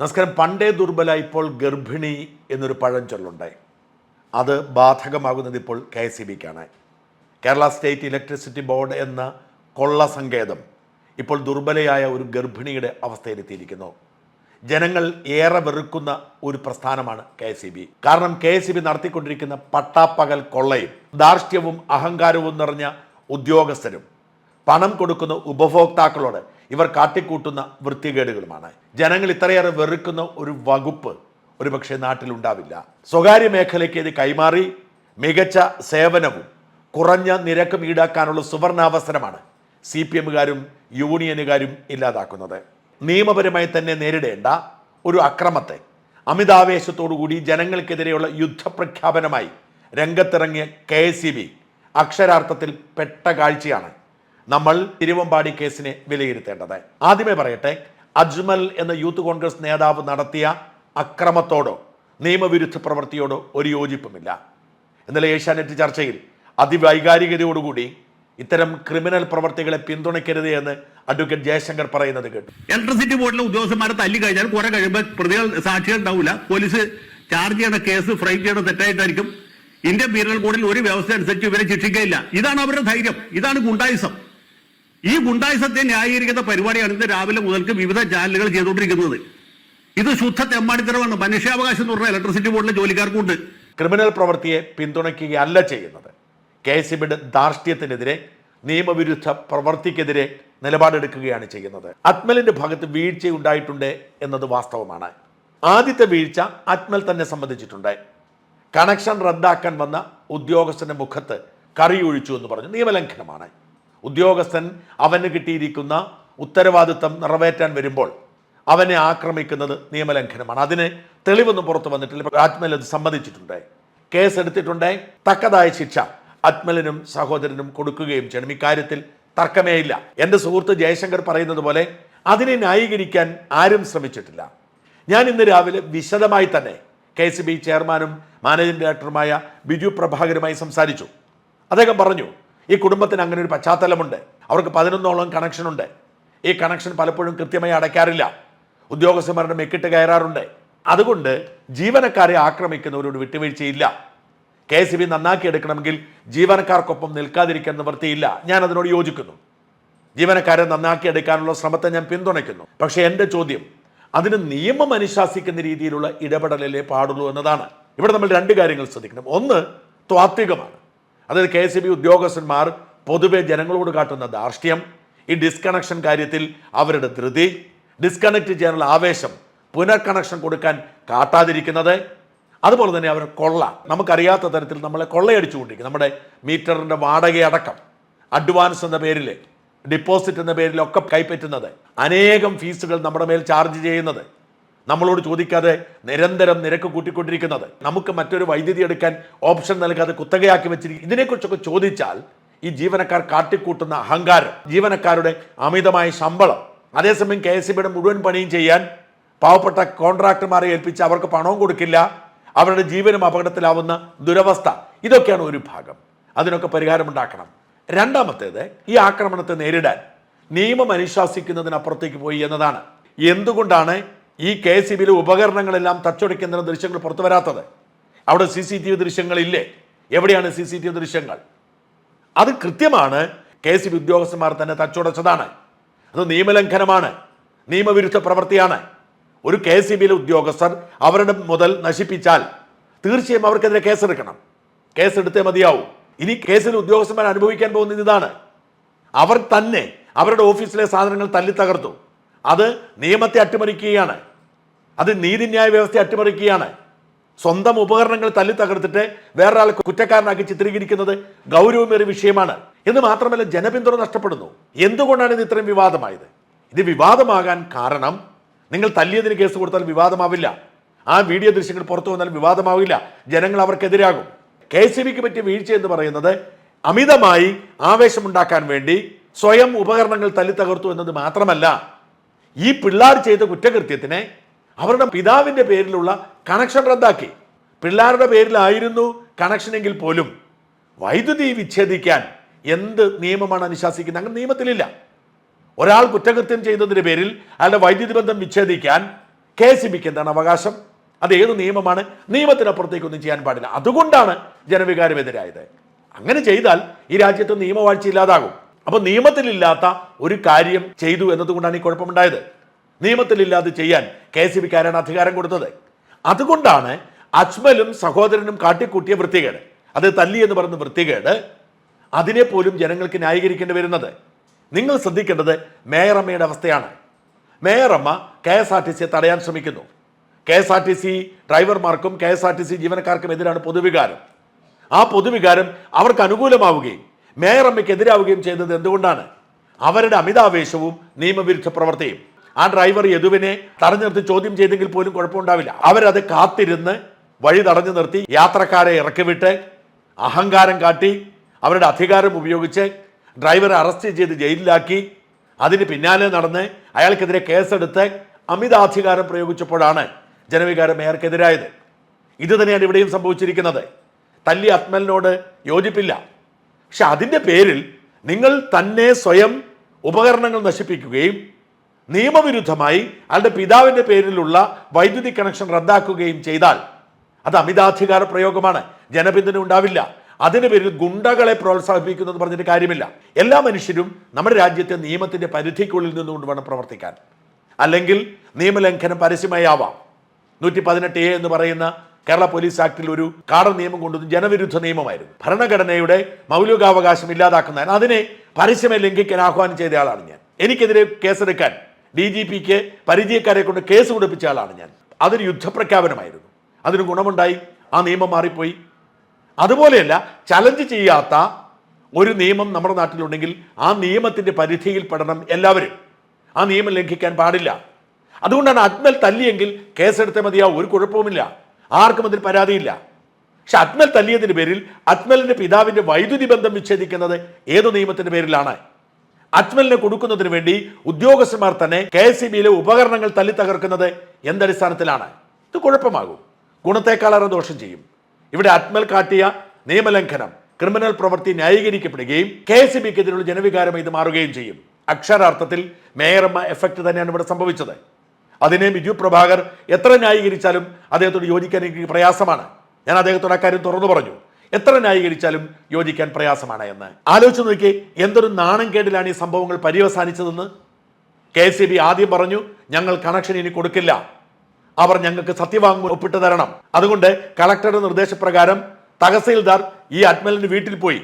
നമസ്കാരം. പണ്ടേ ദുർബല ഇപ്പോൾ ഗർഭിണി എന്നൊരു പഴഞ്ചൊല്ലുണ്ട് അത് ബാധകമാകുന്നത് ഇപ്പോൾ കെ എസ് സി ബിക്കാണ്. കേരള സ്റ്റേറ്റ് ഇലക്ട്രിസിറ്റി ബോർഡ് എന്ന കൊള്ള സങ്കേതം ഇപ്പോൾ ദുർബലയായ ഒരു ഗർഭിണിയുടെ അവസ്ഥയിലെത്തിയിരിക്കുന്നു. ജനങ്ങൾ ഏറെ വെറുക്കുന്ന ഒരു പ്രസ്ഥാനമാണ് കെ എസ് ബി. കാരണം കെ എസ് ബി നടത്തിക്കൊണ്ടിരിക്കുന്ന പട്ടാപ്പകൽ കൊള്ളയും ധാർഷ്ട്യവും അഹങ്കാരവും നിറഞ്ഞ ഉദ്യോഗസ്ഥരും പണം കൊടുക്കുന്ന ഉപഭോക്താക്കളോട് ഇവർ കാട്ടിക്കൂട്ടുന്ന വൃത്തികേടുകളുമാണ്. ജനങ്ങൾ ഇത്രയേറെ വെറുക്കുന്ന ഒരു വകുപ്പ് ഒരുപക്ഷെ നാട്ടിലുണ്ടാവില്ല. സ്വകാര്യ മേഖലയ്ക്ക് ഇത് കൈമാറി മികച്ച സേവനവും കുറഞ്ഞ നിരക്കും ഈടാക്കാനുള്ള സുവർണാവസരമാണ് സി പി എമ്മുകാരും യൂണിയനുകാരും ഇല്ലാതാക്കുന്നത്. നിയമപരമായി തന്നെ നേരിടേണ്ട ഒരു അക്രമത്തെ അമിതാവേശത്തോടുകൂടി ജനങ്ങൾക്കെതിരെയുള്ള യുദ്ധപ്രഖ്യാപനമായി രംഗത്തിറങ്ങിയ കെ എസ് അക്ഷരാർത്ഥത്തിൽ പെട്ട കാഴ്ചയാണ് നമ്മൾ തിരുവമ്പാടി കേസിനെ വിലയിരുത്തേണ്ടത് ആദ്യമേ പറയട്ടെ അജ്മൽ എന്ന യൂത്ത് കോൺഗ്രസ് നേതാവ് നടത്തിയ അക്രമത്തോടോ നിയമവിരുദ്ധ പ്രവൃത്തിയോടോ ഒരു യോജിപ്പുമില്ല. ഇന്നലെ ഏഷ്യാനെറ്റ് ചർച്ചയിൽ അതിവൈകാരികതയോടുകൂടി ഇത്തരം ക്രിമിനൽ പ്രവർത്തികളെ പിന്തുണയ്ക്കരുത് എന്ന് അഡ്വക്കേറ്റ് ജയശങ്കർ പറയുന്നത് കേട്ടു. ഇലക്ട്രിസിറ്റി ബോർഡിലെ ഉദ്യോഗസ്ഥന്മാരെ തല്ലി കഴിഞ്ഞാൽ കുറെ കഴിയുമ്പോൾ പ്രതികൾ സാക്ഷികൾ ഉണ്ടാവില്ല പോലീസ് ചാർജ് ചെയ്യണ കേസ് ഫ്രൈറ്റ് ചെയ്യണ തെറ്റായിട്ടായിരിക്കും. ഇന്ത്യൻ പീനൽ കോഡിൽ ഒരു വ്യവസ്ഥ അനുസരിച്ച് ഇവരെ ശിക്ഷിക്കുകയില്ല. ഇതാണ് അവരുടെ ധൈര്യം. ഇതാണ് ഗുണ്ടായിസം. ഈ ഗുണ്ടായിസത്തെ ന്യായീകരിക്കുന്ന പരിപാടിയാണ് ഇന്ന് രാവിലെ മുതൽക്ക് വിവിധ ചാനലുകൾ ചെയ്തുകൊണ്ടിരിക്കുന്നത്. ഇത് ശുദ്ധ തെമ്മാടിത്തരമാണ്. മനുഷ്യാവകാശം എന്ന് പറഞ്ഞാൽ ഇലക്ട്രിസിറ്റി ബോർഡിലെ ജോലിക്കാർക്കുണ്ട് ക്രിമിനൽ പ്രവൃത്തിയെ പിന്തുണയ്ക്കുകയല്ല ചെയ്യുന്നത്. കെ എസ് സിബിയുടെ ധാർഷ്ട്യത്തിനെതിരെ നിയമവിരുദ്ധ പ്രവൃത്തിക്കെതിരെ നിലപാടെടുക്കുകയാണ് ചെയ്യുന്നത്. അത്മലിന്റെ ഭാഗത്ത് വീഴ്ച ഉണ്ടായിട്ടുണ്ട് എന്നത് വാസ്തവമാണ്. ആദ്യത്തെ വീഴ്ച അത്മൽ തന്നെ സംബന്ധിച്ചിട്ടുണ്ട്. കണക്ഷൻ റദ്ദാക്കാൻ വന്ന ഉദ്യോഗസ്ഥന്റെ മുഖത്ത് കറിയൊഴിച്ചു എന്ന് പറഞ്ഞു. നിയമലംഘനമാണ്. ഉദ്യോഗസ്ഥൻ അവന് കിട്ടിയിരിക്കുന്ന ഉത്തരവാദിത്തം നിറവേറ്റാൻ വരുമ്പോൾ അവനെ ആക്രമിക്കുന്നത് നിയമലംഘനമാണ്. അതിന് തെളിവൊന്നും പുറത്തു വന്നിട്ടില്ല. അജ്മലിൽ അത് സമ്മതിച്ചിട്ടുണ്ട് കേസ് എടുത്തിട്ടുണ്ട് തക്കതായ ശിക്ഷ അജ്മലിനും സഹോദരനും കൊടുക്കുകയും ചെയ്യണം. ഇക്കാര്യത്തിൽ തർക്കമേ ഇല്ല. എന്റെ സുഹൃത്ത് ജയശങ്കർ പറയുന്നത് പോലെ അതിനെ ന്യായീകരിക്കാൻ ആരും ശ്രമിച്ചിട്ടില്ല. ഞാൻ ഇന്ന് രാവിലെ വിശദമായി തന്നെ കെ സി ബി ചെയർമാനും മാനേജിംഗ് ഡയറക്ടറുമായ ബിജു പ്രഭാകരുമായി സംസാരിച്ചു. അദ്ദേഹം പറഞ്ഞു ഈ കുടുംബത്തിന് അങ്ങനെ ഒരു പശ്ചാത്തലമുണ്ട്. അവർക്ക് പതിനൊന്നോളം കണക്ഷനുണ്ട് ഈ കണക്ഷൻ പലപ്പോഴും കൃത്യമായി അടയ്ക്കാറില്ല. ഉദ്യോഗസ്ഥന്മാരുടെ മെക്കിട്ട് കയറാറുണ്ട്. അതുകൊണ്ട് ജീവനക്കാരെ ആക്രമിക്കുന്നവരോട് വിട്ടുവീഴ്ചയില്ല. കെ എസ് ബി നന്നാക്കിയെടുക്കണമെങ്കിൽ ജീവനക്കാർക്കൊപ്പം നിൽക്കാതിരിക്കാൻ നിവൃത്തിയില്ല. ഞാൻ അതിനോട് യോജിക്കുന്നു. ജീവനക്കാരെ നന്നാക്കിയെടുക്കാനുള്ള ശ്രമത്തെ ഞാൻ പിന്തുണയ്ക്കുന്നു. പക്ഷേ എന്റെ ചോദ്യം അതിന് നിയമം അനുശാസിക്കുന്ന രീതിയിലുള്ള ഇടപെടലല്ലേ പാടുള്ളൂ എന്നതാണ്. ഇവിടെ നമ്മൾ രണ്ട് കാര്യങ്ങൾ ശ്രദ്ധിക്കണം. ഒന്ന് ത്വാത്വികമാണ്. അതായത് കെ എസ് ബി ഉദ്യോഗസ്ഥന്മാർ പൊതുവെ ജനങ്ങളോട് കാട്ടുന്ന ധാർഷ്ട്യം ഈ ഡിസ്കണക്ഷൻ കാര്യത്തിൽ അവരുടെ ധൃതി ഡിസ്കണക്ട് ചെയ്യാനുള്ള ആവേശം പുനർകണക്ഷൻ കൊടുക്കാൻ കാട്ടാതിരിക്കുന്നത് അതുപോലെ തന്നെ അവർ കൊള്ള. നമുക്കറിയാത്ത തരത്തിൽ നമ്മളെ കൊള്ളയടിച്ചുകൊണ്ടിരിക്കും. നമ്മുടെ മീറ്ററിന്റെ വാടകയടക്കം അഡ്വാൻസ് എന്ന പേരിൽ ഡിപ്പോസിറ്റ് എന്ന പേരിലൊക്കെ കൈപ്പറ്റുന്നത് അനേകം ഫീസുകൾ നമ്മുടെ മേൽ ചാർജ് ചെയ്യുന്നത്. നമ്മളോട് ചോദിക്കാതെ നിരന്തരം നിരക്ക് കൂട്ടിക്കൊണ്ടിരിക്കുന്നത്. നമുക്ക് മറ്റൊരു വൈദ്യുതി എടുക്കാൻ ഓപ്ഷൻ നൽകാതെ കുത്തകയാക്കി വെച്ചിരിക്കും ഇതിനെക്കുറിച്ചൊക്കെ ചോദിച്ചാൽ ഈ ജീവനക്കാർ കാട്ടിക്കൂട്ടുന്ന അഹങ്കാരം ജീവനക്കാരുടെ അമിതമായ ശമ്പളം അതേസമയം കെ എസ് മുഴുവൻ പണിയും ചെയ്യാൻ പാവപ്പെട്ട കോൺട്രാക്ടർമാരെ ഏൽപ്പിച്ച് അവർക്ക് പണവും കൊടുക്കില്ല അവരുടെ ജീവനും അപകടത്തിലാവുന്ന ദുരവസ്ഥ. ഇതൊക്കെയാണ് ഒരു ഭാഗം. അതിനൊക്കെ പരിഹാരമുണ്ടാക്കണം രണ്ടാമത്തേത് ഈ ആക്രമണത്തെ നേരിടാൻ നിയമം അനുശാസിക്കുന്നതിനപ്പുറത്തേക്ക് പോയി എന്നതാണ്. എന്തുകൊണ്ടാണ് ഈ കെ എസ് സി ബിയിലെ ഉപകരണങ്ങളെല്ലാം തച്ചൊടിക്കുന്ന ദൃശ്യങ്ങൾ പുറത്തു വരാത്തത്. അവിടെ സി സി ടി വി ദൃശ്യങ്ങളില്ലേ? എവിടെയാണ് സി സി ടി വി ദൃശ്യങ്ങൾ? അത് കൃത്യമാണ്. കെ എസ് സി ബി ഉദ്യോഗസ്ഥന്മാർ തന്നെ തച്ചുടച്ചതാണ്. അത് നിയമലംഘനമാണ്. നിയമവിരുദ്ധ പ്രവൃത്തിയാണ്. ഒരു കെ എസ് സി ബിയിലെ ഉദ്യോഗസ്ഥർ അവരുടെ മുതൽ നശിപ്പിച്ചാൽ തീർച്ചയായും അവർക്കെതിരെ കേസെടുക്കണം. കേസെടുത്തേ മതിയാവും. ഇനി കേസിൽ ഉദ്യോഗസ്ഥന്മാർ അനുഭവിക്കാൻ പോകുന്നത് ഇതാണ്. അവർ തന്നെ അവരുടെ ഓഫീസിലെ സാധനങ്ങൾ തല്ലി തകർത്തു അത് നിയമത്തെ അട്ടിമറിക്കുകയാണ്. അത് നീതിന്യായ വ്യവസ്ഥയെ അട്ടിമറിക്കുകയാണ്. സ്വന്തം ഉപകരണങ്ങൾ തല്ലി തകർത്തിട്ട് വേറൊരാളെ കുറ്റക്കാരനാക്കി ചിത്രീകരിക്കുന്നത് ഗൗരവമേറിയ വിഷയമാണ്. എന്ന് മാത്രമല്ല ജനപിന്തുണ നഷ്ടപ്പെടുന്നു. എന്തുകൊണ്ടാണ് ഇത് ഇത്രയും വിവാദമായത്? ഇത് വിവാദമാകാൻ കാരണം നിങ്ങൾ തല്ലിയതിന് കേസ് കൊടുത്താൽ വിവാദമാവില്ല. ആ വീഡിയോ ദൃശ്യങ്ങൾ പുറത്തു വന്നാൽ വിവാദമാവില്ല. ജനങ്ങൾ അവർക്കെതിരാകും. കെ സി ബിക്ക് പറ്റിയ വീഴ്ച എന്ന് പറയുന്നത് അമിതമായി ആവേശമുണ്ടാക്കാൻ വേണ്ടി സ്വയം ഉപകരണങ്ങൾ തല്ലി തകർത്തു എന്നത് മാത്രമല്ല ഈ പിള്ളാർ ചെയ്ത കുറ്റകൃത്യത്തിനെ അവരുടെ പിതാവിന്റെ പേരിലുള്ള കണക്ഷൻ റദ്ദാക്കി. പിള്ളാരുടെ പേരിലായിരുന്നു കണക്ഷനെങ്കിൽ പോലും വൈദ്യുതി വിച്ഛേദിക്കാൻ എന്ത് നിയമമാണ് അനുശാസിക്കുന്നത്? അങ്ങനെ നിയമത്തിലില്ല. ഒരാൾ കുറ്റകൃത്യം ചെയ്തതിന്റെ പേരിൽ അയാളുടെ വൈദ്യുതി ബന്ധം വിച്ഛേദിക്കാൻ കെ സി ബിക്ക് എന്താണ് അവകാശം? അത് ഏത് നിയമമാണ്? നിയമത്തിനപ്പുറത്തേക്കൊന്നും ചെയ്യാൻ പാടില്ല. അതുകൊണ്ടാണ് ജനവികാരം എതിരായത് അങ്ങനെ ചെയ്താൽ ഈ രാജ്യത്ത് നിയമവാഴ്ച ഇല്ലാതാകും. അപ്പോൾ നിയമത്തിലില്ലാത്ത ഒരു കാര്യം ചെയ്തു എന്നതുകൊണ്ടാണ് ഈ കുഴപ്പമുണ്ടായത്. നിയമത്തിലില്ലാതെ ചെയ്യാൻ കെ സി ബിക്കാരാണ് അധികാരം കൊടുത്തത്? അതുകൊണ്ടാണ് അജ്മലും സഹോദരനും കാട്ടിക്കൂട്ടിയ വൃത്തികേട്. അത് തല്ലി എന്ന് പറയുന്ന വൃത്തികേട് അതിനെ പോലും ജനങ്ങൾക്ക് ന്യായീകരിക്കേണ്ടി വരുന്നത്. നിങ്ങൾ ശ്രദ്ധിക്കേണ്ടത് മേയറമ്മയുടെ അവസ്ഥയാണ്. മേയറമ്മ കെ എസ് ആർ ടി സിയെ തടയാൻ ശ്രമിക്കുന്നു. K S R T C ഡ്രൈവർമാർക്കും K S R T C ജീവനക്കാർക്കും എതിരാണ് പൊതുവികാരം. ആ പൊതുവികാരം അവർക്ക് അനുകൂലമാവുകയും മേയറമ്മയ്ക്ക് എതിരാവുകയും ചെയ്തത് എന്തുകൊണ്ടാണ്? അവരുടെ അമിതാവേശവും നിയമവിരുദ്ധ പ്രവർത്തിയും. ആ ഡ്രൈവർ യദുവിനെ തടഞ്ഞു നിർത്തി ചോദ്യം ചെയ്തെങ്കിൽ പോലും കുഴപ്പമുണ്ടാവില്ല. അവരത് കാത്തിരുന്ന് വഴി തടഞ്ഞു നിർത്തി യാത്രക്കാരെ ഇറക്കിവിട്ട് അഹങ്കാരം കാട്ടി അവരുടെ അധികാരം ഉപയോഗിച്ച് ഡ്രൈവറെ അറസ്റ്റ് ചെയ്ത് ജയിലിലാക്കി. അതിന് പിന്നാലെ നടന്ന് അയാൾക്കെതിരെ കേസെടുത്ത് അമിതാധികാരം പ്രയോഗിച്ചപ്പോഴാണ് ജനവികാരം മേയർക്കെതിരായത്. ഇത് തന്നെയാണ് ഇവിടെയും സംഭവിച്ചിരിക്കുന്നത്. തല്ലി അത്മലിനോട് യോജിപ്പില്ല. പക്ഷെ അതിന്റെ പേരിൽ നിങ്ങൾ തന്നെ സ്വയം ഉപകരണങ്ങൾ നശിപ്പിക്കുകയും നിയമവിരുദ്ധമായി അയാളുടെ പിതാവിന്റെ പേരിലുള്ള വൈദ്യുതി കണക്ഷൻ റദ്ദാക്കുകയും ചെയ്താൽ അത് അമിതാധികാര പ്രയോഗമാണ്. ജനപിന്തുണ ഉണ്ടാവില്ല. അതിന് പേരിൽ ഗുണ്ടകളെ പ്രോത്സാഹിപ്പിക്കുന്നു എന്ന് പറഞ്ഞിട്ട് കാര്യമില്ല. എല്ലാ മനുഷ്യരും നമ്മുടെ രാജ്യത്തെ നിയമത്തിന്റെ പരിധിക്കുള്ളിൽ നിന്നുകൊണ്ട് വേണം പ്രവർത്തിക്കാൻ. അല്ലെങ്കിൽ നിയമലംഘനം പരസ്യമായി ആവാം. നൂറ്റി പതിനെട്ട് എ എന്ന് പറയുന്ന കേരള പോലീസ് ആക്ടിൽ ഒരു കാടൻ നിയമം കൊണ്ടുവന്ന്. ജനവിരുദ്ധ നിയമമായിരുന്നു. ഭരണഘടനയുടെ മൗലികാവകാശം ഇല്ലാതാക്കുന്നതിന് അതിനെ പരസ്യമായി ലംഘിക്കാൻ ആഹ്വാനം ചെയ്ത ആളാണ് ഞാൻ. എനിക്കെതിരെ കേസെടുക്കാൻ ഡി ജി പിക്ക് പരിചയക്കാരെ കൊണ്ട് കേസ് കൊടുപ്പിച്ച ആളാണ് ഞാൻ. അതൊരു യുദ്ധപ്രഖ്യാപനമായിരുന്നു. അതിന് ഗുണമുണ്ടായി. ആ നിയമം മാറിപ്പോയി. അതുപോലെയല്ല ചലഞ്ച് ചെയ്യാത്ത ഒരു നിയമം നമ്മുടെ നാട്ടിലുണ്ടെങ്കിൽ ആ നിയമത്തിന്റെ പരിധിയിൽ പെടണം എല്ലാവരും. ആ നിയമം ലംഘിക്കാൻ പാടില്ല. അതുകൊണ്ടാണ് അജ്മൽ തല്ലിയെങ്കിൽ കേസെടുത്തേ മതിയാവും ഒരു കുഴപ്പവുമില്ല. ആർക്കും അതിൽ പരാതിയില്ല. പക്ഷെ അത്മൽ തല്ലിയതിന്റെ പേരിൽ അത്മലിന്റെ പിതാവിന്റെ വൈദ്യുതി ബന്ധം വിച്ഛേദിക്കുന്നത് ഏത് നിയമത്തിന്റെ പേരിലാണ്? അജ്മലിനെ കൊടുക്കുന്നതിന് വേണ്ടി ഉദ്യോഗസ്ഥന്മാർ തന്നെ കെ എസ് സി ബിയിലെ ഉപകരണങ്ങൾ തല്ലി തകർക്കുന്നത് എന്തടിസ്ഥാനത്തിലാണ്? ഇത് കുഴപ്പമാകും. ഗുണത്തെക്കാളേറെ ദോഷം ചെയ്യും. ഇവിടെ അജ്മൽ കാട്ടിയ നിയമലംഘനം ക്രിമിനൽ പ്രവൃത്തി ന്യായീകരിക്കപ്പെടുകയും കെ എസ് സി ബിക്കെതിരെയുള്ള ജനവികാരം ഇത് മാറുകയും ചെയ്യും. അക്ഷരാർത്ഥത്തിൽ മേയറമ്മ എഫക്റ്റ് തന്നെയാണ് ഇവിടെ സംഭവിച്ചത്. അതിനെ ബിജു പ്രഭാകർ എത്ര ന്യായീകരിച്ചാലും അദ്ദേഹത്തോട് യോജിക്കാൻ എനിക്ക് പ്രയാസമാണ്. ഞാൻ അദ്ദേഹത്തോട് അക്കാര്യം തുറന്നു പറഞ്ഞു. എത്ര ന്യായീകരിച്ചാലും യോജിക്കാൻ പ്രയാസമാണ് എന്ന്. ആലോചിച്ച് നോക്കി എന്തൊരു നാണം കേടിലാണ് ഈ സംഭവങ്ങൾ പര്യവസാനിച്ചതെന്ന്? കെ സി ബി ആദ്യം പറഞ്ഞു ഞങ്ങൾ കണക്ഷൻ ഇനി കൊടുക്കില്ല. അവർ ഞങ്ങൾക്ക് സത്യവാങ്മൂലം ഒപ്പിട്ട് തരണം. അതുകൊണ്ട് കളക്ടറുടെ നിർദ്ദേശപ്രകാരം തഹസീൽദാർ ഈ അജ്മലിന്റെ വീട്ടിൽ പോയി.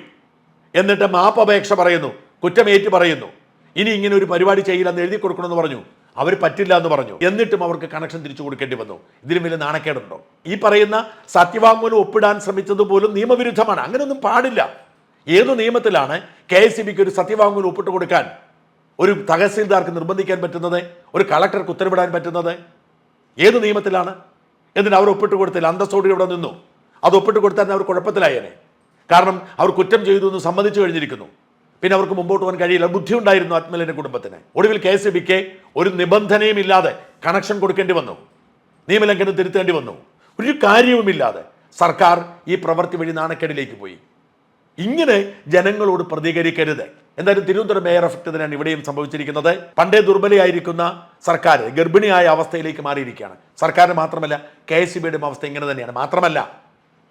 എന്നിട്ട് മാപ്പ് അപേക്ഷ പറയുന്നു കുറ്റമേറ്റ് പറയുന്നു. ഇനി ഇങ്ങനെ ഒരു പരിപാടി ചെയ്യില്ലെന്ന് എഴുതി കൊടുക്കണമെന്ന് പറഞ്ഞു. അവർ പറ്റില്ല എന്ന് പറഞ്ഞു. എന്നിട്ടും അവർക്ക് കണക്ഷൻ തിരിച്ചു കൊടുക്കേണ്ടി വന്നു. ഇതിലും വലിയ നാണക്കേടുണ്ടോ? ഈ പറയുന്ന സത്യവാങ്മൂലം ഒപ്പിടാൻ ശ്രമിച്ചത് പോലും നിയമവിരുദ്ധമാണ്. അങ്ങനെയൊന്നും പാടില്ല. ഏത് നിയമത്തിലാണ് കെ എസ് സി ബിക്ക് ഒരു സത്യവാങ്മൂലം ഒപ്പിട്ട് കൊടുക്കാൻ ഒരു തഹസീൽദാർക്ക് നിർബന്ധിക്കാൻ പറ്റുന്നത്? ഒരു കളക്ടർക്ക് ഉത്തരവിടാൻ പറ്റുന്നത്? ഏത് നിയമത്തിലാണ്? എന്നിട്ട് അവർ ഒപ്പിട്ട് കൊടുത്തില്ല. അന്തസ്സോടി ഇവിടെ നിന്നു. അത് ഒപ്പിട്ട് കൊടുത്താൽ അവർ കുഴപ്പത്തിലായേനെ. കാരണം അവർ കുറ്റം ചെയ്തു എന്ന് സമ്മതിച്ചു കഴിഞ്ഞിരിക്കുന്നു. പിന്നെ അവർക്ക് മുമ്പോട്ട് പോകാൻ കഴിയില്ല. ബുദ്ധി ഉണ്ടായിരുന്നു കുടുംബത്തിന്. ഒടുവിൽ കെ എസ് ബിക്ക് ഒരു നിബന്ധനയും ഇല്ലാതെ കണക്ഷൻ കൊടുക്കേണ്ടി വന്നു. നിയമലംഘനം തിരുത്തേണ്ടി വന്നു. ഒരു കാര്യവുമില്ലാതെ സർക്കാർ ഈ പ്രവൃത്തി വഴി നാണക്കേടിലേക്ക് പോയി. ഇങ്ങനെ ജനങ്ങളോട് പ്രതികരിക്കരുത്. എന്തായാലും തിരുവനന്തപുരം മേയർ എഫക്ട് തന്നെയാണ് ഇവിടെയും സംഭവിച്ചിരിക്കുന്നത്. പണ്ടേ ദുർബലയായിരിക്കുന്ന സർക്കാർ ഗർഭിണിയായ അവസ്ഥയിലേക്ക് മാറിയിരിക്കുകയാണ്. സർക്കാരിന് മാത്രമല്ല കെ എസ് സി അവസ്ഥ ഇങ്ങനെ തന്നെയാണ്. മാത്രമല്ല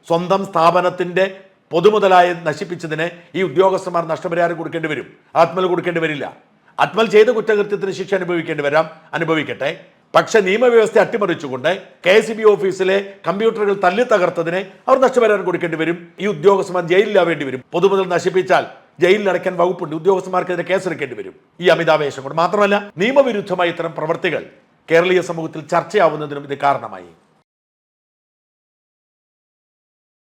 സ്വന്തം സ്ഥാപനത്തിന്റെ പൊതുമുതലായി നശിപ്പിച്ചതിന് ഈ ഉദ്യോഗസ്ഥന്മാർ നഷ്ടപരിഹാരം കൊടുക്കേണ്ടി വരും. ആത്മൽ കൊടുക്കേണ്ടി വരില്ല. അത്മൽ ചെയ്ത കുറ്റകൃത്യത്തിന് ശിക്ഷ അനുഭവിക്കേണ്ടി വരാം അനുഭവിക്കട്ടെ. പക്ഷെ നിയമവ്യവസ്ഥ അട്ടിമറിച്ചുകൊണ്ട് കെ എസ് ബി ഓഫീസിലെ കമ്പ്യൂട്ടറുകൾ തല്ലി തകർത്തതിന് അവർ നഷ്ടപരിഹാരം കൊടുക്കേണ്ടി വരും. ഈ ഉദ്യോഗസ്ഥന്മാർ ജയിലിലാവേണ്ടി വരും. പൊതുമുതൽ നശിപ്പിച്ചാൽ ജയിലിൽ അടയ്ക്കാൻ വകുപ്പുണ്ട്. ഉദ്യോഗസ്ഥന്മാർക്കെതിരെ കേസെടുക്കേണ്ടി വരും. ഈ അമിതാവേശം കൊണ്ട് മാത്രമല്ല നിയമവിരുദ്ധമായ ഇത്തരം പ്രവർത്തികൾ കേരളീയ സമൂഹത്തിൽ ചർച്ചയാവുന്നതിനും ഇത് കാരണമായി.